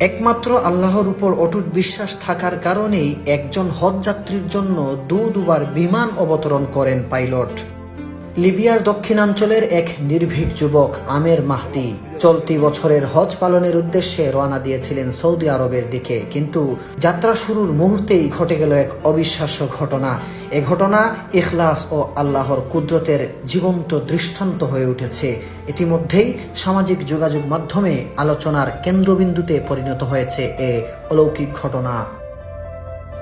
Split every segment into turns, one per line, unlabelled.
একমাত্র আল্লাহর উপর অটুট বিশ্বাস থাকার কারণেই একজন হজযাত্রীর জন্য দু দুবার বিমান অবতরণ করেন পাইলট। লিবিয়ার দক্ষিণাঞ্চলের এক নির্ভীক যুবক আমের মাহতি। চলতি বছরের হজ পালনের উদ্দেশ্যে রওনা দিয়েছিলেন সৌদি আরবের দিকে। কিন্তু যাত্রা শুরুর মুহূর্তেই ঘটে গেল এক অবিশ্বাস্য ঘটনা। এ ঘটনা ইখলাস ও আল্লাহর কুদরতের জীবন্ত দৃষ্টান্ত হয়ে উঠেছে। ইতিমধ্যেই সামাজিক যোগাযোগ মাধ্যমে আলোচনার কেন্দ্রবিন্দুতে পরিণত হয়েছে এ অলৌকিক ঘটনা।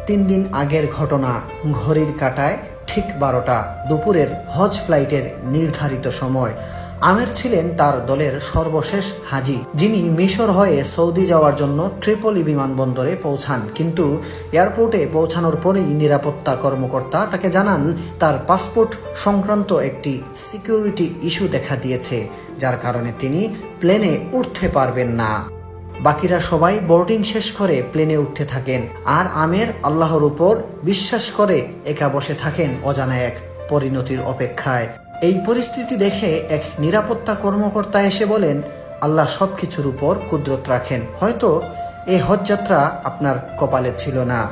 তিন দিন আগের ঘটনা, ঘড়ির কাটায় ঠিক বারোটা দুপুরের হজ ফ্লাইটের নির্ধারিত সময়। আমের ছিলেন তার দলের সর্বশেষ হাজি, যিনি মিশর হয়ে সৌদি যাওয়ার জন্য ট্রিপলি বিমানবন্দরে পৌঁছান। কিন্তু এয়ারপোর্টে পৌঁছানোর পরেই নিরাপত্তা কর্মকর্তা তাকে জানান, তার পাসপোর্ট সংক্রান্ত একটি সিকিউরিটি ইস্যু দেখা দিয়েছে, যার কারণে তিনি প্লেনে উঠতে পারবেন না। বাকিরা সবাই বোর্ডিং শেষ করে প্লেনে উঠতে থাকেন। আর আমের আল্লাহর উপর বিশ্বাস করে একা বসে থাকেন অজানা এক পরিণতির অপেক্ষায়। এই পরিস্থিতি দেখে এক নিরাপত্তা কর্মকর্তা এসে বলেন, আল্লাহ সব কিছুর উপর কুদরত রাখেন। হয়তো এই হজযাত্রা আপনার কপালে ছিল না।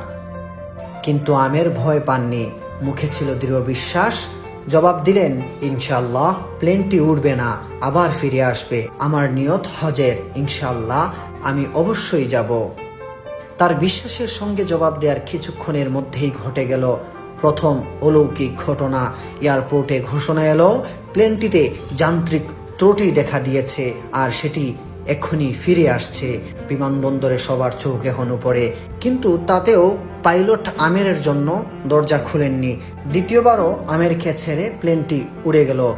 কিন্তু আমের ভয় পাননি। মুখে ছিল দৃঢ় বিশ্বাস। জবাব দিলেন ইনশাল্লাহ প্লেনটি উড়বে না, আবার ফিরে আসবে। আমার নিয়ত হজের ইনশাল্লাহ আমি অবশ্যই যাব। তার বিশ্বাসের সঙ্গে জবাব দেওয়ার কিছুক্ষণের মধ্যেই ঘটে গেল প্রথম অলৌকিক ঘটনা। এয়ারপোর্টে ঘোষণা এলো, প্লেনটিতে যান্ত্রিক ত্রুটি দেখা দিয়েছে আর সেটি এক্ষুনি ফিরে আসছে। বিমানবন্দরে সবার চোখ এখন উপরে। কিন্তু তাতেও পাইলট আমেরের জন্য দরজা খুলেননি। দ্বিতীয়বারও আমেরকে ছেড়ে প্লেনটি উড়ে গেল।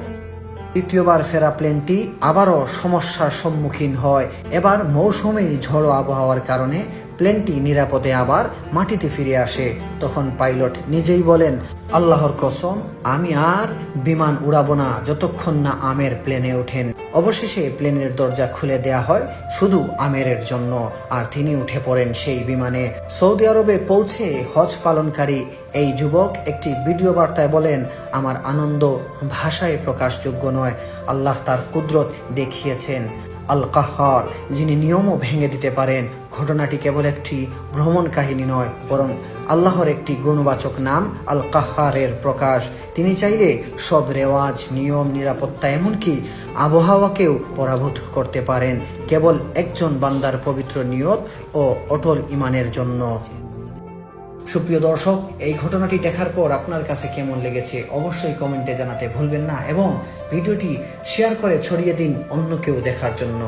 তৃতীয়বার ফেরা প্লেনটি আবারও সমস্যার সম্মুখীন হয়। এবার মৌসুমী ঝড়ো আবহাওয়ার কারণে প্লেনটি নিরাপদে আবার মাটিতে ফিরে আসে। তখন পাইলট নিজেই বলেন, আল্লাহর কসম, আমি আর বিমান উড়াবো না যতক্ষণ না আমের প্লেনে ওঠেন। অবশেষে প্লেনের দরজা খুলে দেয়া হয় শুধু আমেরের জন্য, আর তিনি উঠে পড়েন সেই বিমানে। সৌদি আরবে পৌঁছে হজ পালনকারী এই যুবক একটি ভিডিও বার্তায় বলেন, আমার আনন্দ ভাষায় প্রকাশযোগ্য নয়, আল্লাহ তার কুদরত দেখিয়েছেন। আল কাহার যিনি নিয়মও ভেঙে দিতে পারেন। ঘটনাটি কেবল একটি ভ্রমণ কাহিনী নয়, বরং আল্লাহর একটি গুণবাচক নাম আল কাহারের প্রকাশ। তিনি চাইলে সব রেওয়াজ, নিয়ম, নিরাপত্তা, এমনকি আবহাওয়াকেও পরাভূত করতে পারেন। কেবল একজন বান্দার পবিত্র নিয়ত ও অটল ইমানের জন্য। সুপ্রিয় দর্শক, এই ঘটনাটি দেখার পর আপনার কাছে কেমন লেগেছে অবশ্যই কমেন্টে জানাতে ভুলবেন না এবং ভিডিওটি শেয়ার করে ছড়িয়ে দিন অন্য কেউ দেখার জন্য।